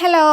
Hello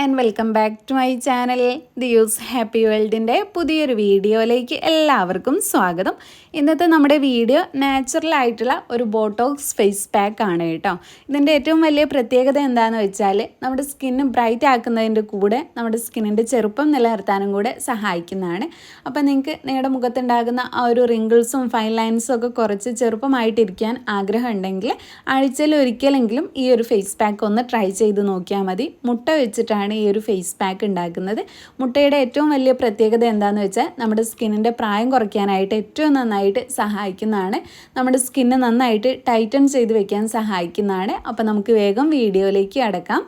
and welcome back to my channel the use happy വേൾഡിന്റെ പുതിയൊരു വീഡിയോയിലേക്ക് എല്ലാവർക്കും സ്വാഗതം. ഇന്നത്തെ നമ്മുടെ വീഡിയോ നാച്ചുറൽ ആയിട്ടുള്ള ഒരു ബോട്ടോക്സ് ഫേസ് പാക്ക് ആണ് കേട്ടോ. ഇതിന്റെ ഏറ്റവും വലിയ പ്രത്യേകത എന്താണെന്ന് വെച്ചാൽ നമ്മുടെ സ്കിന്ന് ബ്രൈറ്റ് ആക്കുന്നതിന്റെ കൂടെ നമ്മുടെ സ്കിന്നിന്റെ ചെറുപ്പം നിലനിർത്താനും കൂടെ സഹായിക്കുന്നതാണ്. അപ്പോൾ നിങ്ങൾക്ക് നിങ്ങളുടെ മുഖത്തുണ്ടാകുന്ന ആ ഒരു റിങ്കിൾസും ഫൈൻ ലൈൻസും ഒക്കെ കുറച്ച് ചെറുപ്പമായിട്ടിരിക്കാൻ ആഗ്രഹം ഉണ്ടെങ്കിൽ ആഴ്ചയിൽ ഒരിക്കലെങ്കിലും ഈ ഒരു ഫേസ് പാക്ക് ഒന്ന് ട്രൈ ചെയ്ത് നോക്കിയാൽ മതി. മുട്ട വെച്ചിട്ടാണ് ഈ ഒരു ഫേസ് പാക്ക് ഉണ്ടാക്കുന്നത്. മുട്ടയുടെ ഏറ്റവും വലിയ പ്രത്യേകത എന്താണെന്ന് വെച്ചാൽ നമ്മുടെ സ്കിന്നിന്റെ പ്രായം കുറയ്ക്കാനായിട്ട് ഏറ്റവും നന്നായിട്ട് സഹായിക്കുന്നതാണ്. നമ്മുടെ സ്കിന്ന് നന്നായിട്ട് ടൈറ്റൺ ചെയ്ത് വെക്കാൻ സഹായിക്കുന്നതാണ്. അപ്പോൾ നമുക്ക് വേഗം വീഡിയോയിലേക്ക് അടക്കാം.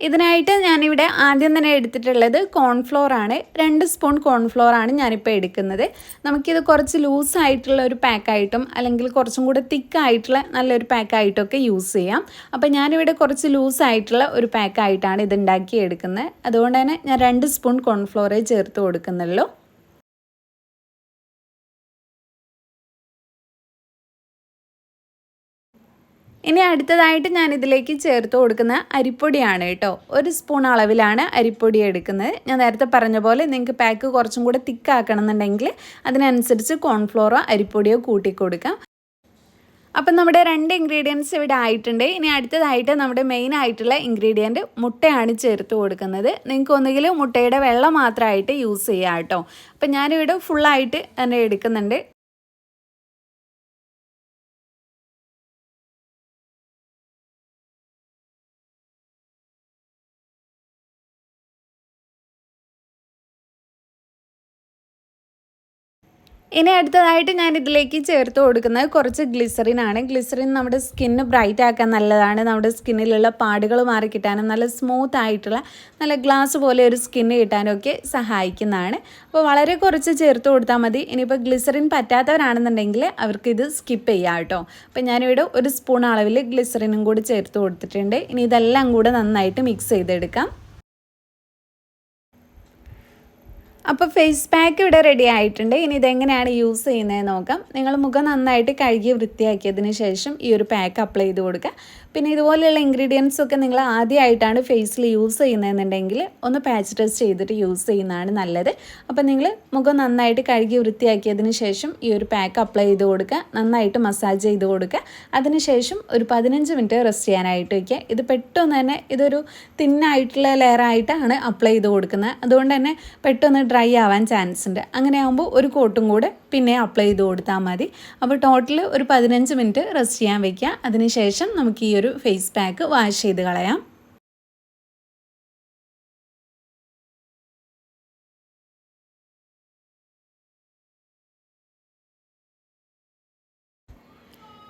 ഇതിനായിട്ട് ഞാനിവിടെ ആദ്യം തന്നെ എടുത്തിട്ടുള്ളത് കോൺഫ്ലോർ ആണ്. രണ്ട് സ്പൂൺ കോൺഫ്ലോർ ആണ് ഞാനിപ്പോൾ എടുക്കുന്നത്. നമുക്കിത് കുറച്ച് ലൂസ് ആയിട്ടുള്ള ഒരു പാക്കായിട്ടും അല്ലെങ്കിൽ കുറച്ചും കൂടെ തിക്കായിട്ടുള്ള നല്ലൊരു പാക്കായിട്ടൊക്കെ യൂസ് ചെയ്യാം. അപ്പോൾ ഞാനിവിടെ കുറച്ച് ലൂസ് ആയിട്ടുള്ള ഒരു പാക്കായിട്ടാണ് ഇത് ഉണ്ടാക്കി എടുക്കുന്നത് അതുകൊണ്ട് തന്നെ ഞാൻ രണ്ട് സ്പൂൺ കോൺഫ്ലോറേ ചേർത്ത് കൊടുക്കുന്നുള്ളൂ. ഇനി അടുത്തതായിട്ട് ഞാൻ ഇതിലേക്ക് ചേർത്ത് കൊടുക്കുന്ന അരിപ്പൊടിയാണ് കേട്ടോ. ഒരു സ്പൂൺ അളവിലാണ് അരിപ്പൊടി എടുക്കുന്നത്. ഞാൻ നേരത്തെ പറഞ്ഞ പോലെ നിങ്ങൾക്ക് പാക്ക് കുറച്ചും കൂടെ തിക്കാക്കണം എന്നുണ്ടെങ്കിൽ അതിനനുസരിച്ച് കോൺഫ്ലോറോ അരിപ്പൊടിയോ കൂട്ടി കൊടുക്കാം അപ്പം നമ്മുടെ രണ്ട് ഇൻഗ്രീഡിയൻസ് ഇവിടെ ആയിട്ടുണ്ട്. ഇനി അടുത്തതായിട്ട് നമ്മുടെ മെയിൻ ആയിട്ടുള്ള ഇൻഗ്രീഡിയന്റ് മുട്ടയാണ് ചേർത്ത് കൊടുക്കുന്നത്. നിങ്ങൾക്ക് ഒന്നുകിൽ മുട്ടയുടെ വെള്ളം മാത്രമായിട്ട് യൂസ് ചെയ്യാം കേട്ടോ. അപ്പം ഞാനിവിടെ ഫുള്ളായിട്ട് തന്നെ എടുക്കുന്നുണ്ട്. ഇനി അടുത്തതായിട്ട് ഞാൻ ഇതിലേക്ക് ചേർത്ത് കൊടുക്കുന്നത് കുറച്ച് ഗ്ലിസറിൻ ആണ്. ഗ്ലിസറിൻ നമ്മുടെ സ്കിന്ന് ബ്രൈറ്റ് ആക്കാൻ നല്ലതാണ്. നമ്മുടെ സ്കിന്നിലുള്ള പാടുകൾ മാറി കിട്ടാനും നല്ല സ്മൂത്ത് ആയിട്ടുള്ള നല്ല ഗ്ലാസ് പോലെ ഒരു സ്കിന്ന് കിട്ടാനും ഒക്കെ സഹായിക്കുന്നതാണ്. അപ്പോൾ വളരെ കുറച്ച് ചേർത്ത് കൊടുത്താൽ മതി. ഇനിയിപ്പോൾ ഗ്ലിസറിൻ പറ്റാത്തവരാണെന്നുണ്ടെങ്കിൽ അവർക്ക് ഇത് സ്കിപ്പ് ചെയ്യാം കേട്ടോ. അപ്പോൾ ഞാനിവിടെ ഒരു സ്പൂൺ അളവിൽ ഗ്ലിസറിനും കൂടി ചേർത്ത് കൊടുത്തിട്ടുണ്ട്. ഇനി ഇതെല്ലാം കൂടെ നന്നായിട്ട് മിക്സ് ചെയ്തെടുക്കാം. അപ്പോൾ ഫേസ് പാക്ക് ഇവിടെ റെഡി ആയിട്ടുണ്ട്. ഇനി ഇതെങ്ങനെയാണ് യൂസ് ചെയ്യുന്നത് നോക്കാം. നിങ്ങൾ മുഖം നന്നായിട്ട് കഴുകി വൃത്തിയാക്കിയതിന് ശേഷം ഈ ഒരു പാക്ക് അപ്ലൈ ചെയ്ത് കൊടുക്കുക. പിന്നെ ഇതുപോലെയുള്ള ഇൻഗ്രീഡിയൻസ് ഒക്കെ നിങ്ങൾ ആദ്യമായിട്ടാണ് ഫേസിൽ യൂസ് ചെയ്യുന്നതെന്നുണ്ടെങ്കിൽ ഒന്ന് പാച്ച് ടെസ്റ്റ് ചെയ്തിട്ട് യൂസ് ചെയ്യുന്നതാണ് നല്ലത്. അപ്പോൾ നിങ്ങൾ മുഖം നന്നായിട്ട് കഴുകി വൃത്തിയാക്കിയതിന് ശേഷം ഈ ഒരു പാക്ക് അപ്ലൈ ചെയ്ത് കൊടുക്കുക. നന്നായിട്ട് മസാജ് ചെയ്ത് കൊടുക്കുക. അതിനുശേഷം ഒരു പതിനഞ്ച് മിനിറ്റ് റെസ്റ്റ് ചെയ്യാനായിട്ട് വയ്ക്കുക ഇത് പെട്ടെന്ന് തന്നെ ഇതൊരു തിന്നായിട്ടുള്ള ലെയറായിട്ടാണ് അപ്ലൈ ചെയ്ത് കൊടുക്കുന്നത്. അതുകൊണ്ട് തന്നെ പെട്ടെന്ന് ഡ്രൈ ആവാൻ ചാൻസ് ഉണ്ട്. അങ്ങനെ ആകുമ്പോൾ ഒരു കോട്ടും കൂടെ പിന്നെ അപ്ലൈ ചെയ്ത് കൊടുത്താൽ മതി. അപ്പോൾ ടോട്ടൽ ഒരു പതിനഞ്ച് മിനിറ്റ് റെസ്റ്റ് ചെയ്യാൻ വയ്ക്കുക. അതിനുശേഷം നമുക്ക് ഈ ഒരു ഫേസ് പാക്ക് വാഷ് ചെയ്ത് കളയാം.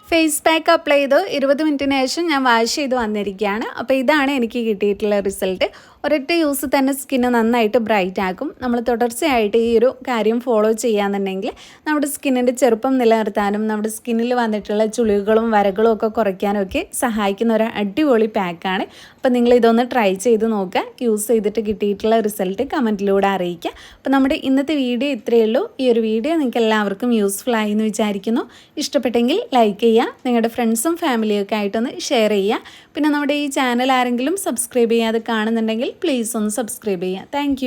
ഫേസ് പാക്ക് അപ്ലൈ ചെയ്ത് ഇരുപത് മിനിറ്റിന് ശേഷം ഞാൻ വാഷ് ചെയ്ത് വന്നിരിക്കുകയാണ്. അപ്പോൾ ഇതാണ് എനിക്ക് കിട്ടിയിട്ടുള്ള റിസൾട്ട് ഒരൊറ്റ യൂസ് തന്നെ സ്കിന്ന് നന്നായിട്ട് ബ്രൈറ്റ് ആക്കും. നമ്മൾ തുടർച്ചയായിട്ട് ഈ ഒരു കാര്യം ഫോളോ ചെയ്യാന്നുണ്ടെങ്കിൽ നമ്മുടെ സ്കിന്നിന്റെ ചെറുപ്പം നിലനിർത്താനും നമ്മുടെ സ്കിന്നിൽ വന്നിട്ടുള്ള ചുളിവുകളും വരകളും ഒക്കെ കുറയ്ക്കാനും ഒക്കെ സഹായിക്കുന്ന ഒരു അടിപൊളി പാക്കാണ് അപ്പോൾ നിങ്ങൾ ഇതൊന്ന് ട്രൈ ചെയ്ത് നോക്കുക. യൂസ് ചെയ്തിട്ട് കിട്ടിയിട്ടുള്ള റിസൾട്ട് കമന്റിലൂടെ അറിയിക്കുക. അപ്പോൾ നമ്മുടെ ഇന്നത്തെ വീഡിയോ ഇത്രയേ ഉള്ളൂ. ഈ ഒരു വീഡിയോ നിങ്ങൾക്ക് എല്ലാവർക്കും യൂസ്ഫുൾ ആയി എന്ന് വിചാരിക്കുന്നു. ഇഷ്ടപ്പെട്ടെങ്കിൽ ലൈക്ക് ചെയ്യുക നിങ്ങളുടെ ഫ്രണ്ട്സും ഫാമിലിയൊക്കെ ആയിട്ടൊന്ന് ഷെയർ ചെയ്യുക. പിന്നെ നമ്മുടെ ഈ ചാനൽ ആരെങ്കിലും സബ്സ്ക്രൈബ് ചെയ്യാതെ കാണുന്നുണ്ടെങ്കിൽ പ്ലീസ് ഒന്ന് സബ്സ്ക്രൈബ് ചെയ്യുക താങ്ക്